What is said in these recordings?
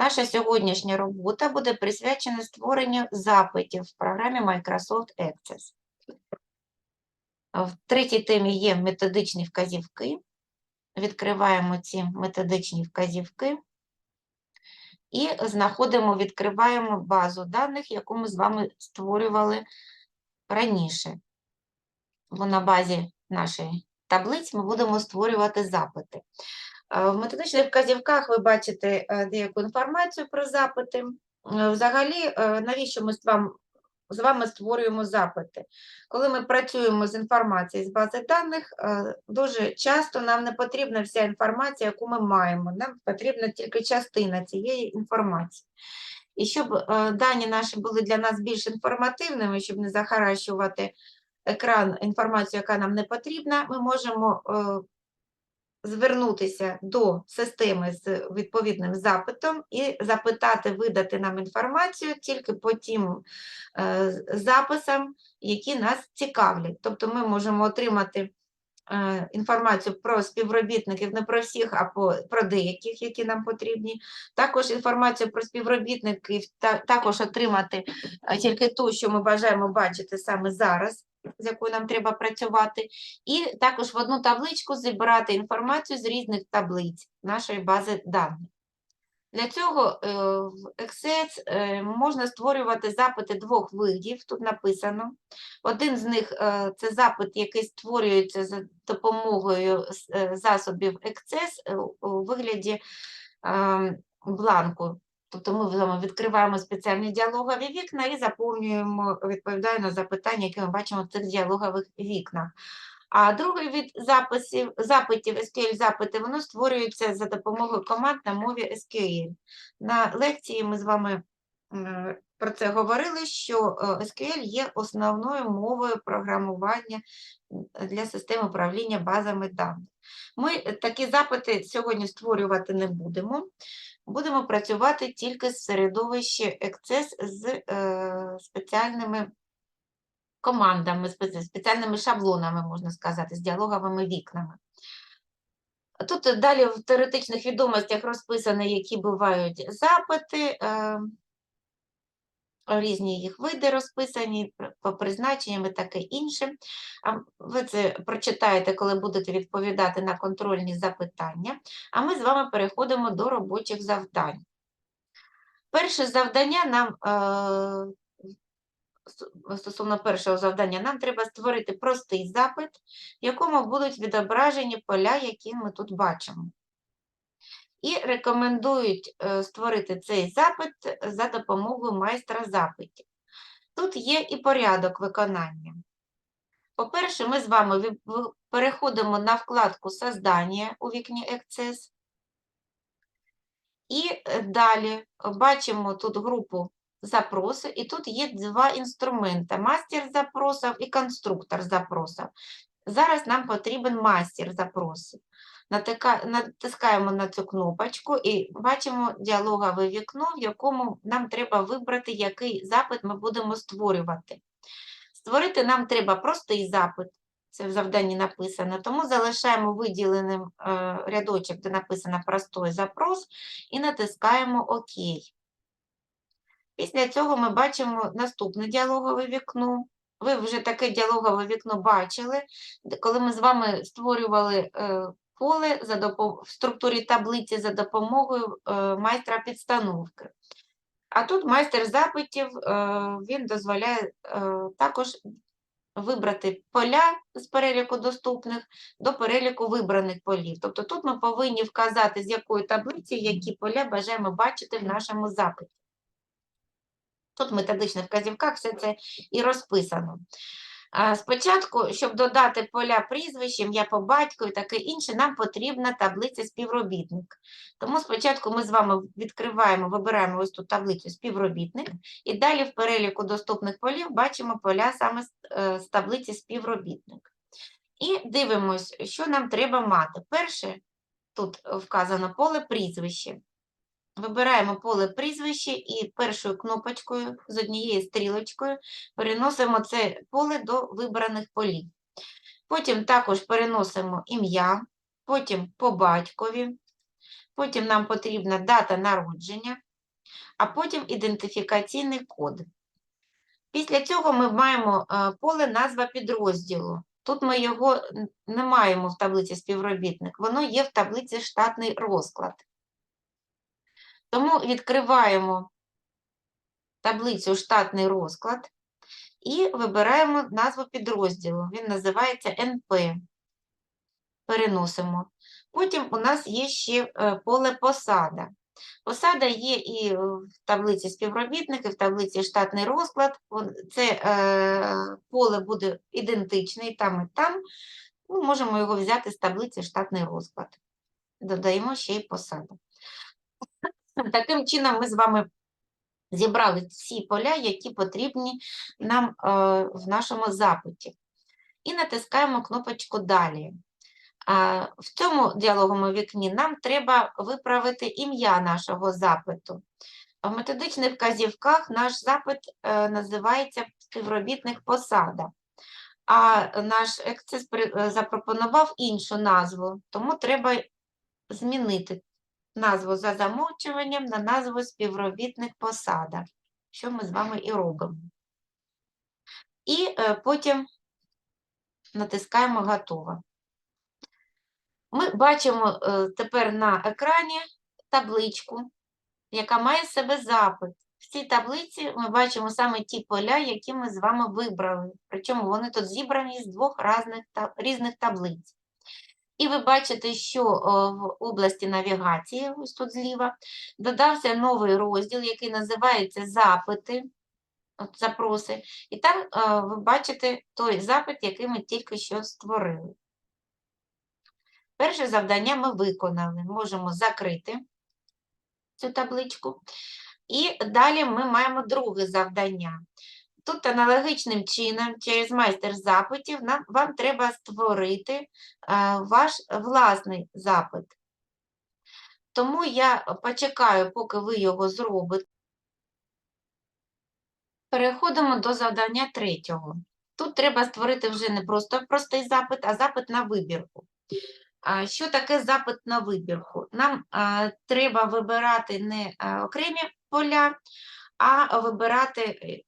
Наша сьогоднішня робота буде присвячена створенню запитів в програмі Microsoft Access. В третій темі є методичні вказівки. Відкриваємо ці методичні вказівки і знаходимо, відкриваємо базу даних, яку ми з вами створювали раніше. Бо на базі нашої таблиць ми будемо створювати запити. В методичних вказівках ви бачите е, деяку інформацію про запити. Взагалі, е, навіщо ми з вами, з вами створюємо запити? Коли ми працюємо з інформацією з бази даних, е, дуже часто нам не потрібна вся інформація, яку ми маємо. Нам потрібна тільки частина цієї інформації. І щоб дані наші були для нас більш інформативними, щоб не захаращувати екран інформацію, яка нам не потрібна, ми можемо звернутися до системи з відповідним запитом і запитати видати нам інформацію тільки по тим е, записам, які нас цікавлять. Тобто ми можемо отримати е, інформацію про співробітників, не про всіх, а по, про деяких, які нам потрібні. Також інформацію про співробітників та, також отримати е, тільки ту, що ми бажаємо бачити саме зараз, з якою нам треба працювати, і також в одну табличку зібрати інформацію з різних таблиць нашої бази даних. Для цього е, в Access е, можна створювати запити двох видів, тут написано. Один з них е, це запит, який створюється за допомогою засобів Access у вигляді е, бланку. Тобто ми з відкриваємо спеціальні діалогові вікна і заповнюємо, відповідає на запитання, які ми бачимо в цих діалогових вікнах. А другий від записів, запитів, SQL-запити, воно створюється за допомогою команд на мові SQL. На лекції ми з вами про це говорили, що е, SQL є основною мовою програмування для систем управління базами даних. Ми такі запити сьогодні створювати не будемо. Будемо працювати тільки з середовищі Access з е, спеціальними командами, спеці- спеціальними шаблонами, можна сказати, з діалоговими вікнами. Тут далі в теоретичних відомостях розписано, які бувають запити, е, різні їх види розписані, по призначенням і таке інше. Ви це прочитаєте, коли будете відповідати на контрольні запитання. А ми з вами переходимо до робочих завдань. Перше завдання нам е, стосовно першого завдання, нам треба створити простий запит, в якому будуть відображені поля, які ми тут бачимо. І рекомендують е, створити цей запит за допомогою майстра запитів. Тут є і порядок виконання. По-перше, ми з вами переходимо на вкладку «Создання» у вікні Access. І е, далі бачимо тут групу запроси, і тут є два інструменти: мастер запросів і конструктор запросів. Зараз нам потрібен мастер запросів. Натискаємо на цю кнопочку і бачимо діалогове вікно, в якому нам треба вибрати, який запит ми будемо створювати. Створити нам треба простий запит, це в завданні написано, тому залишаємо виділеним е, рядочок, де написано простой запрос, і натискаємо ОК. Після цього ми бачимо наступне діалогове вікно. Ви вже таке діалогове вікно бачили, коли ми з вами створювали поле за допо- в структурі таблиці за допомогою е, майстра підстановки. А тут майстер запитів, е, він дозволяє е, також вибрати поля з переліку доступних до переліку вибраних полів. Тобто тут ми повинні вказати, з якої таблиці які поля бажаємо бачити в нашому запиті. Тут в методичних вказівках все це і розписано. Спочатку, щоб додати поля прізвищ, ім'я по батьку і таке інше, нам потрібна таблиця співробітник. Тому спочатку ми з вами відкриваємо, вибираємо ось тут таблицю співробітник, і далі в переліку доступних полів бачимо поля саме з, е, таблиці співробітник. І дивимось, що нам треба мати. Перше, тут вказано поле прізвище. Вибираємо поле прізвище і першою кнопочкою з однією стрілочкою переносимо це поле до вибраних полів. Потім також переносимо ім'я, потім по батькові, потім нам потрібна дата народження, а потім ідентифікаційний код. Після цього ми маємо е, поле назва підрозділу. Тут ми його не маємо в таблиці співробітник, воно є в таблиці штатний розклад. Тому відкриваємо таблицю штатний розклад і вибираємо назву підрозділу. Він називається НП. Переносимо. Потім у нас є ще е, поле посада. Посада є і в таблиці співробітники, в таблиці штатний розклад. Це е, поле буде ідентичне і там, і там. Ми можемо його взяти з таблиці штатний розклад. Додаємо ще й посаду. Таким чином ми з вами зібрали всі поля, які потрібні нам е, в нашому запиті. І натискаємо кнопочку Далі. В цьому діалоговому вікні нам треба виправити ім'я нашого запиту. В методичних вказівках наш запит е, називається співробітник посада, а наш ексцес запропонував іншу назву, тому треба змінити назву за замовчуванням на назву співробітник посада, що ми з вами і робимо. І е, потім натискаємо Готово. Ми бачимо е, тепер на екрані табличку, яка має себе запит. В цій таблиці ми бачимо саме ті поля, які ми з вами вибрали. Причому вони тут зібрані з двох різних таблиць. І ви бачите, що е, в області навігації, ось тут зліва, додався новий розділ, який називається Запити, от запроси. І там е, ви бачите той запит, який ми тільки що створили. Перше завдання ми виконали. Можемо закрити цю табличку. І далі ми маємо друге завдання. Тут аналогічним чином, через майстер запитів, нам, вам треба створити е, ваш власний запит. Тому я почекаю, поки ви його зробите. Переходимо до завдання третього. Тут треба створити вже не просто простий запит, а запит на вибірку. Що таке запит на вибірку? Нам а, треба вибирати не а, окремі поля, а вибирати е,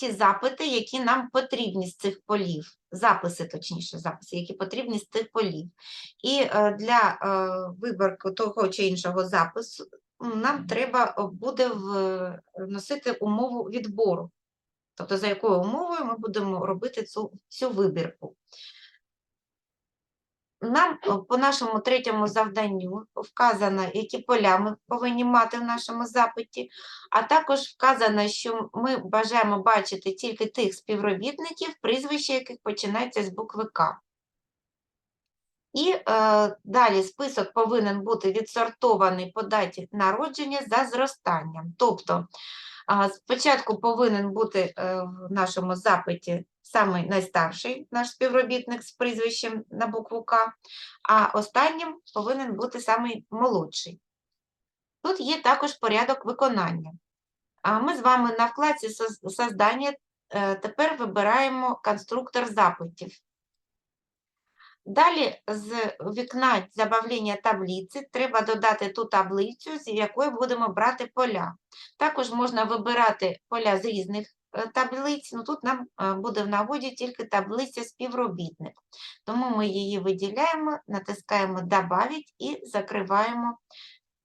ті запити, які нам потрібні з цих полів, записи, точніше, записи, які потрібні з цих полів. І е, для е, виборку того чи іншого запису нам треба е, буде вносити умову відбору. Тобто, за якою умовою ми будемо робити цю, цю вибірку. Нам е, по нашому третьому завданню вказано, які поля ми повинні мати в нашому запиті, а також вказано, що ми бажаємо бачити тільки тих співробітників, прізвища яких починається з букви К. І е, далі список повинен бути відсортований по даті народження за зростанням. Тобто а, спочатку повинен бути е, в нашому запиті самий найстарший наш співробітник з прізвищем на букву К, а останнім повинен бути самий молодший. Тут є також порядок виконання. А ми з вами на вкладці «Создання» е, тепер вибираємо конструктор запитів. Далі з вікна забавлення таблиці треба додати ту таблицю, з якої будемо брати поля. Також можна вибирати поля з різних таблиць, ну тут нам е, буде в нагоді тільки таблиця співробітник. Тому ми її виділяємо, натискаємо «Добавить» і закриваємо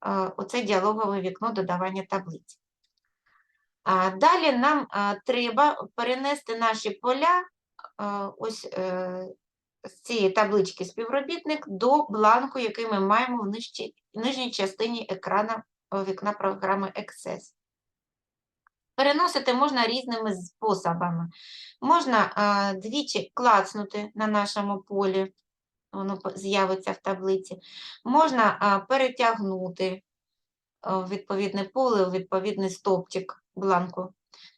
е, оце діалогове вікно додавання таблиць. Далі нам треба перенести наші поля ось з цієї таблички співробітник до бланку, який ми маємо в нижній частині екрана вікна програми Access. Переносити можна різними способами. Можна а, двічі клацнути на нашому полі, воно з'явиться в таблиці. Можна а, перетягнути а, відповідне поле, відповідний стовпчик бланку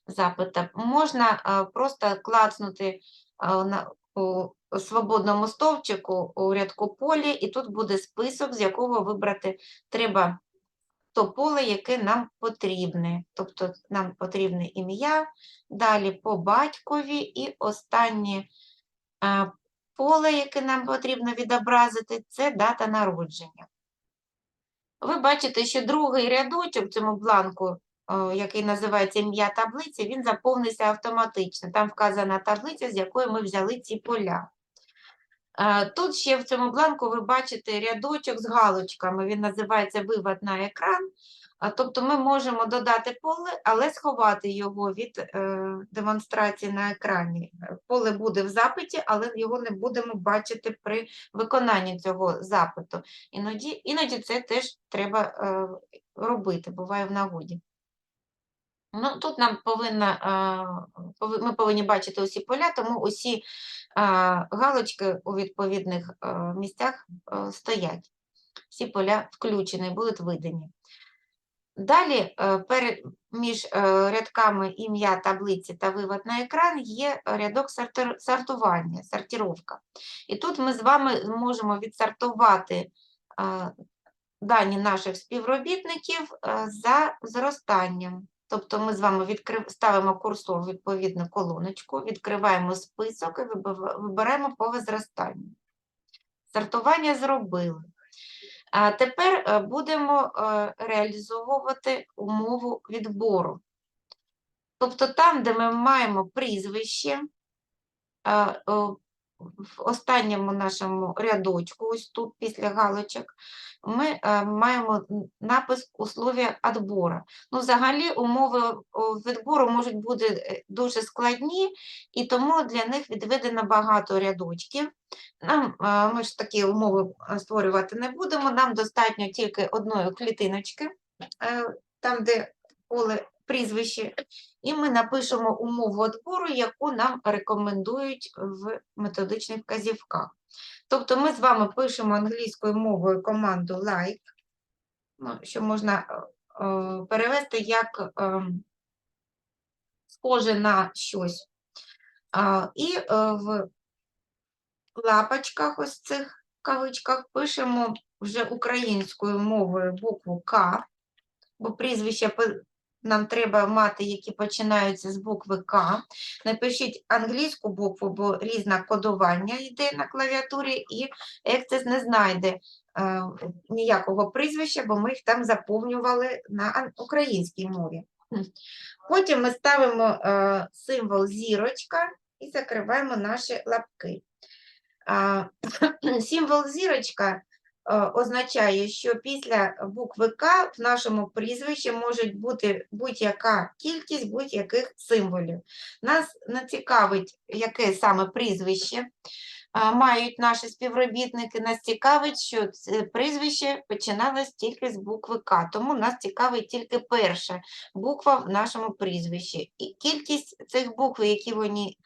запита. Можна а, просто клацнути а, на, у свободному стовпчику у рядку полі, і тут буде список, з якого вибрати треба то поле, яке нам потрібне. Тобто нам потрібне ім'я, далі по батькові і останнє е, поле, яке нам потрібно відобразити, це дата народження. Ви бачите, що другий рядочок в цьому бланку який називається ім'я таблиці, він заповниться автоматично. Там вказана таблиця, з якої ми взяли ці поля. Е, Тут ще в цьому бланку ви бачите рядочок з галочками, він називається вивод на екран. Тобто ми можемо додати поле, але сховати його від е, демонстрації на екрані. Поле буде в запиті, але його не будемо бачити при виконанні цього запиту. Іноді, іноді це теж треба е, робити, буває в нагоді. Ну, тут нам повинна, ми повинні бачити усі поля, тому усі галочки у відповідних місцях стоять. Всі поля включені, будуть видані. Далі е, між е, рядками ім'я таблиці та вивод на екран є рядок сортування, сортировка. І тут ми з вами зможемо відсортувати дані наших співробітників е, за зростанням. Тобто ми з вами відкрив... ставимо курсор в відповідну колоночку, відкриваємо список і вибираємо по зростанню. Сортування зробили. А тепер е, будемо е, реалізовувати умову відбору. Тобто там, де ми маємо прізвище, е, в останньому нашому рядочку, ось тут після галочок, ми е, маємо напис условия відбору. Ну, взагалі, умови відбору можуть бути е, дуже складні, і тому для них відведено багато рядочків. Нам, е, ми ж такі умови створювати не будемо, нам достатньо тільки одної клітиночки, там, де поле прізвище, і ми напишемо умову відбору, яку нам рекомендують в методичних вказівках. Тобто ми з вами пишемо англійською мовою команду like, ну, що можна е, е, перевести як е, схоже на щось. І в лапочках, ось цих кавичках, пишемо вже українською мовою букву К, бо прізвища пи- нам треба мати, які починаються з букви К. Напишіть англійську букву, бо різне кодування йде на клавіатурі, і Access не знайде е, ніякого прізвища, бо ми їх там заповнювали на українській мові. Потім ми ставимо е, символ зірочка і закриваємо наші лапки. А, Символ зірочка е, означає, що після букви К в нашому прізвищі може бути будь-яка кількість будь-яких символів. Нас не цікавить, яке саме прізвище мають наші співробітники. Нас цікавить, що це прізвище починалось тільки з букви К, тому нас цікавить тільки перша буква в нашому прізвищі. І кількість цих букв, які вони,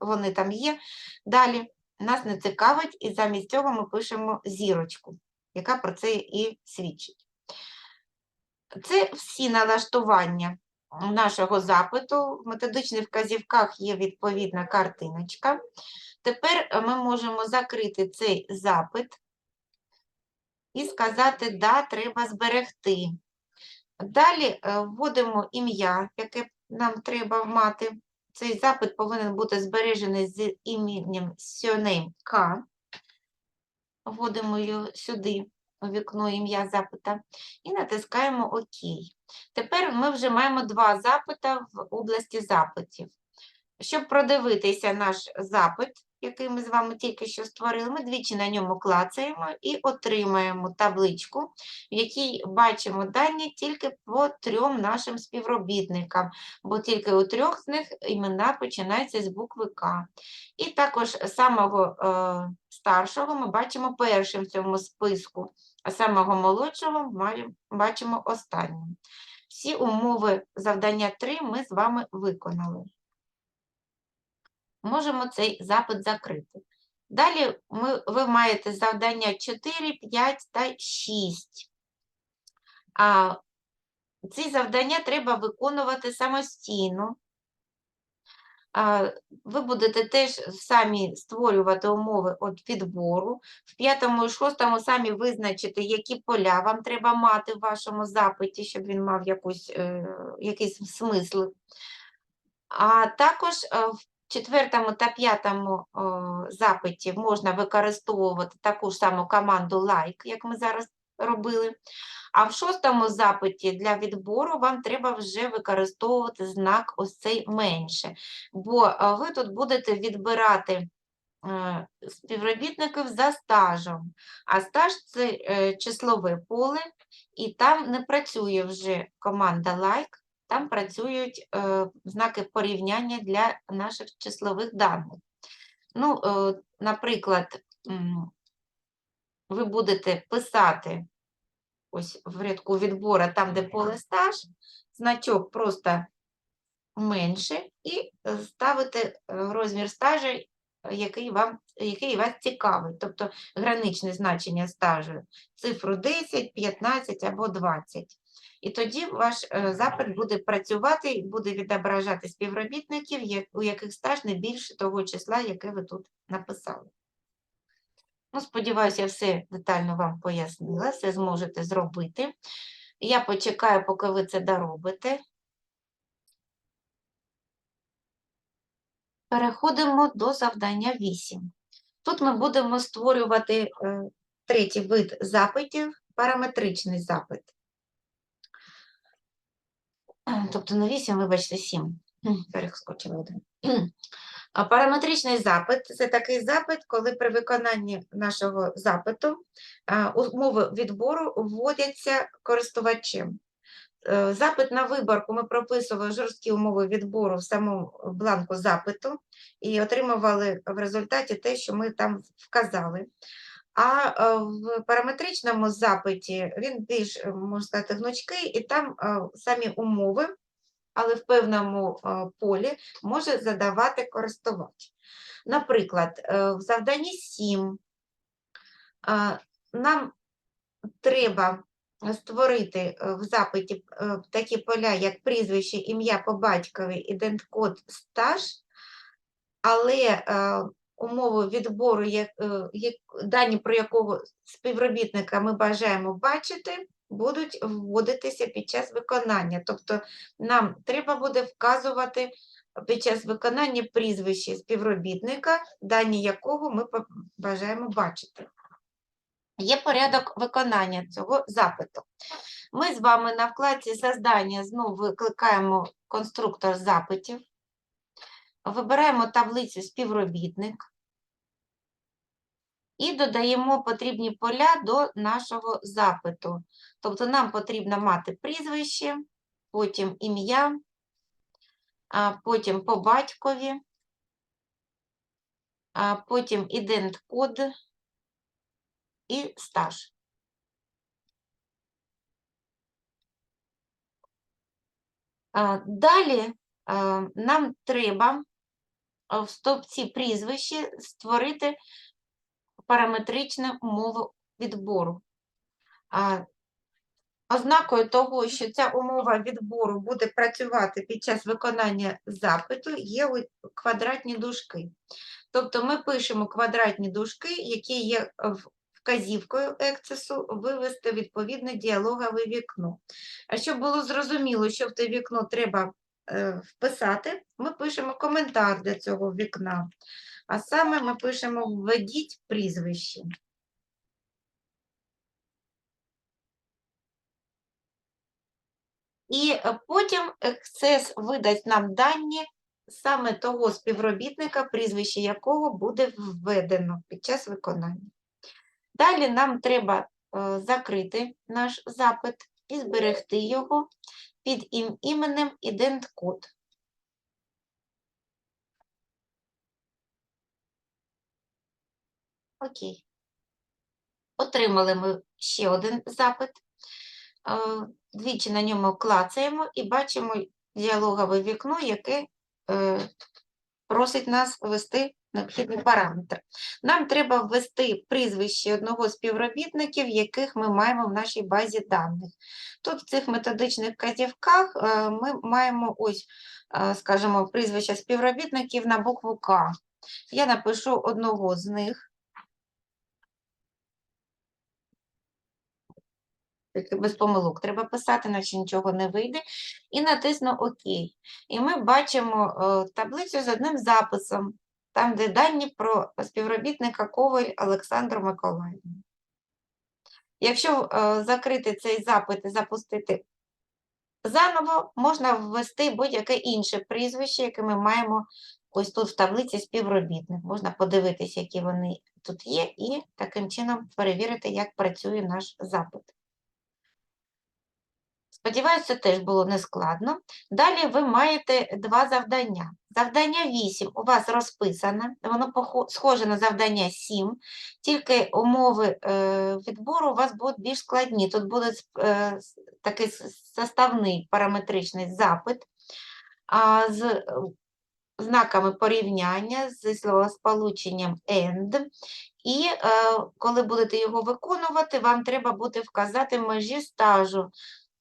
вони там є, далі нас не цікавить, і замість цього ми пишемо зірочку, яка про це і свідчить. Це всі налаштування нашого запиту. В методичних вказівках є відповідна картиночка. Тепер ми можемо закрити цей запит і сказати «Да, треба зберегти». Далі е, вводимо ім'я, яке нам треба мати. Цей запит повинен бути збережений з іменем surname К. Вводимо сюди, у вікно ім'я запита, і натискаємо ОК. Тепер ми вже маємо два запита в області запитів. Щоб продивитися наш запит, який ми з вами тільки що створили, ми двічі на ньому клацаємо і отримаємо табличку, в якій бачимо дані тільки по трьом нашим співробітникам, бо тільки у трьох з них імена починаються з букви К. І також самого е, старшого ми бачимо першим в цьому списку, а самого молодшого маємо- бачимо останнім. Всі умови завдання 3 ми з вами виконали. Можемо цей запит закрити. Далі ми, ви маєте завдання 4, 5 та 6. А ці завдання треба виконувати самостійно. Ви будете теж самі створювати умови от відбору. В п'ятому і шостому самі визначити, які поля вам треба мати в вашому запиті, щоб він мав якусь, е, якийсь смисл. А також е, в четвертому та п'ятому запиті можна використовувати таку ж саму команду like, як ми зараз робили. А в шостому запиті для відбору вам треба вже використовувати знак ось цей менше, бо е, ви тут будете відбирати е, співробітників за стажем, а стаж це е, числове поле, і там не працює вже команда like, там працюють знаки порівняння для наших числових даних. Ну, наприклад, ви будете писати ось в рядку відбора, там, де поле стаж, значок просто менше, і е, ставите е, розмір стажу, який, вам, який вас цікавить, тобто граничне значення стажу, цифру 10, 15 або 20. І тоді ваш е, запит буде працювати і буде відображати співробітників, у яких стаж не більше того числа, яке ви тут написали. Ну, сподіваюся, я все детально вам пояснила, все зможете зробити. Я почекаю, поки ви це доробите. Переходимо до завдання 8. Тут ми будемо створювати е, третій вид запитів параметричний запит. Е, Тобто не 8, вибачте, 7. Перескочила один. А Параметричний запит це такий запит, коли при виконанні нашого запиту умови відбору вводяться користувачем. Е, Запит на виборку ми прописували жорсткі умови відбору в самому бланку запиту і отримували в результаті те, що ми там вказали. А е, в параметричному запиті він більш, е, можна сказати, гнучкий, і там е, самі умови, але в певному е, полі може задавати користувач. Наприклад, е, в завданні 7 е, нам треба створити в запиті такі поля, як прізвище, ім'я по батькові, іденткод, стаж, але умови відбору, дані про якого співробітника ми бажаємо бачити, будуть вводитися під час виконання. Тобто нам треба буде вказувати під час виконання прізвище співробітника, дані якого ми бажаємо бачити. Є порядок виконання цього запиту. Ми з вами на вкладці «Создання» знову викликаємо конструктор запитів, вибираємо таблицю співробітник і додаємо потрібні поля до нашого запиту. Тобто нам потрібно мати прізвище, потім ім'я, потім по батькові, потім ідент-код і стаж. Далі нам треба в стовпці прізвище створити параметричну умову відбору. Ознакою того, що ця умова відбору буде працювати під час виконання запиту, є квадратні дужки. Тобто ми пишемо квадратні дужки, які є вказівкою ексесу вивести відповідне діалогове вікно. А щоб було зрозуміло, що в те вікно треба е, вписати, ми пишемо коментар для цього вікна. А саме ми пишемо введіть прізвище. І потім Access видасть нам дані саме того співробітника, прізвище якого буде введено під час виконання. Далі нам треба е, закрити наш запит і зберегти його під ім- іменем ідент-код. Окей. Отримали ми ще один запит. Е, Двічі на ньому клацаємо і бачимо діалогове вікно, яке е, просить нас ввести необхідний параметр. Нам треба ввести прізвище одного з співробітників, яких ми маємо в нашій базі даних. Тут в цих методичних вказівках е, ми маємо ось, скажімо, прізвища співробітників на букву К. Я напишу одного з них. Без помилок. Треба писати, наче нічого не вийде. І натисну ОК. І ми бачимо е, таблицю з одним записом, там, де дані про співробітника Коваль Олександру Миколаївну. Якщо е, закрити цей запит і запустити заново, можна ввести будь-яке інше прізвище, яке ми маємо ось тут в таблиці співробітник. Можна подивитися, які вони тут є, і таким чином перевірити, як працює наш запит. Сподіваюся, теж було нескладно. Далі ви маєте два завдання. Завдання 8 у вас розписане, воно схоже на завдання 7, тільки умови е, відбору у вас будуть більш складні. Тут буде е, такий составний параметричний запит з е, знаками порівняння, зі словосполученням «and». І коли будете його виконувати, вам треба буде вказати межі стажу,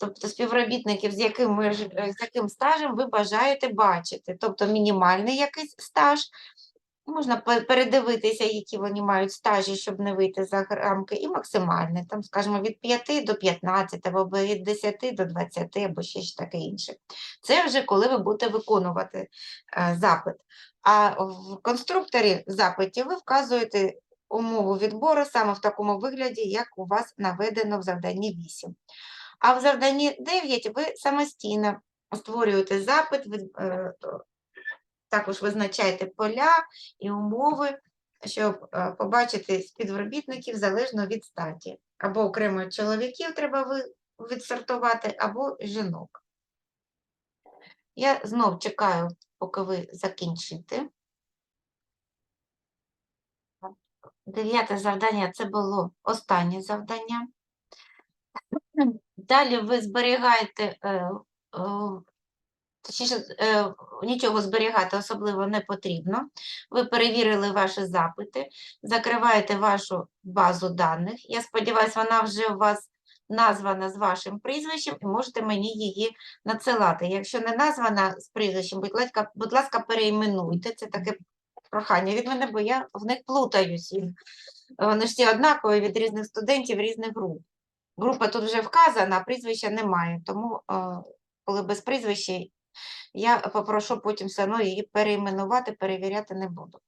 тобто співробітників, з яким, меж, е, з яким стажем ви бажаєте бачити. Тобто мінімальний якийсь стаж, можна передивитися, які вони мають стажі, щоб не вийти за рамки, і максимальний, там, скажімо, від 5 до 15, або від 10 до 20, або ще ж таке інше. Це вже коли ви будете виконувати е, запит. А в конструкторі запитів ви вказуєте умову відбору саме в такому вигляді, як у вас наведено в завданні 8. А в завданні 9 ви самостійно створюєте запит, від- е, також визначаєте поля і умови, щоб е, побачити співробітників залежно від статі. Або окремо чоловіків треба ви- відсортувати, або жінок. Я знов чекаю, поки ви закінчите. Дев'яте завдання це було останнє завдання. Далі ви зберігаєте, е, е, точніше, е, нічого зберігати особливо не потрібно. Ви перевірили ваші запити, закриваєте вашу базу даних. Я сподіваюся, вона вже у вас названа з вашим прізвищем і можете мені її надсилати. Якщо не названа з прізвищем, будь ласка, будь ласка, переіменуйте. Це таке прохання від мене, бо я в них плутаюсь. Вони ж всі однакові від різних студентів, різних груп. Група тут вже вказана, прізвища немає. Тому, е, коли без прізвища, я попрошу потім все одно її переіменувати, перевіряти не буду.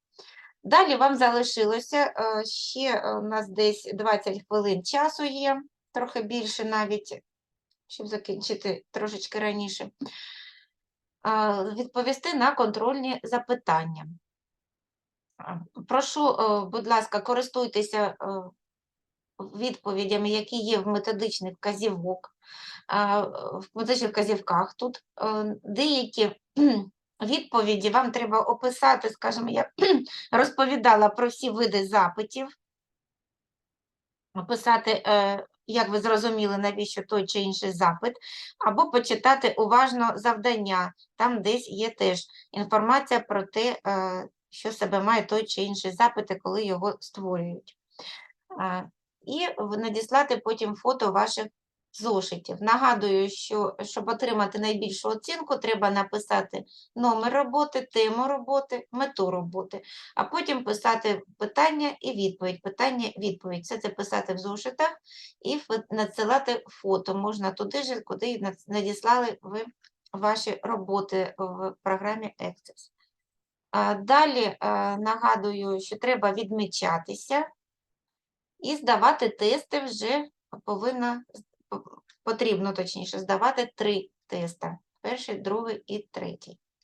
Далі вам залишилося е, ще е, у нас десь 20 хвилин часу є, трохи більше навіть, щоб закінчити трошечки раніше. Відповісти на контрольні запитання. Прошу, будь ласка, користуйтеся відповідями, які є в методичних вказівок, в методичних вказівках. Тут е, деякі відповіді вам треба описати, скажімо, я розповідала про всі види запитів, описати, е, як ви зрозуміли, навіщо той чи інший запит, або почитати уважно завдання. Там десь є теж інформація про те, е, що себе має той чи інший запит, коли його створюють. Е, І надіслати потім фото ваших зошитів. Нагадую, що щоб отримати найбільшу оцінку, треба написати номер роботи, тему роботи, мету роботи, а потім писати питання і відповідь. Питання, відповідь. Все це писати в зошитах і надсилати фото. Можна туди ж, куди надіслали ви ваші роботи в програмі Access. Далі нагадую, що треба відмічатися і здавати тести вже повинна, потрібно точніше здавати три теста. Перший, другий і третій.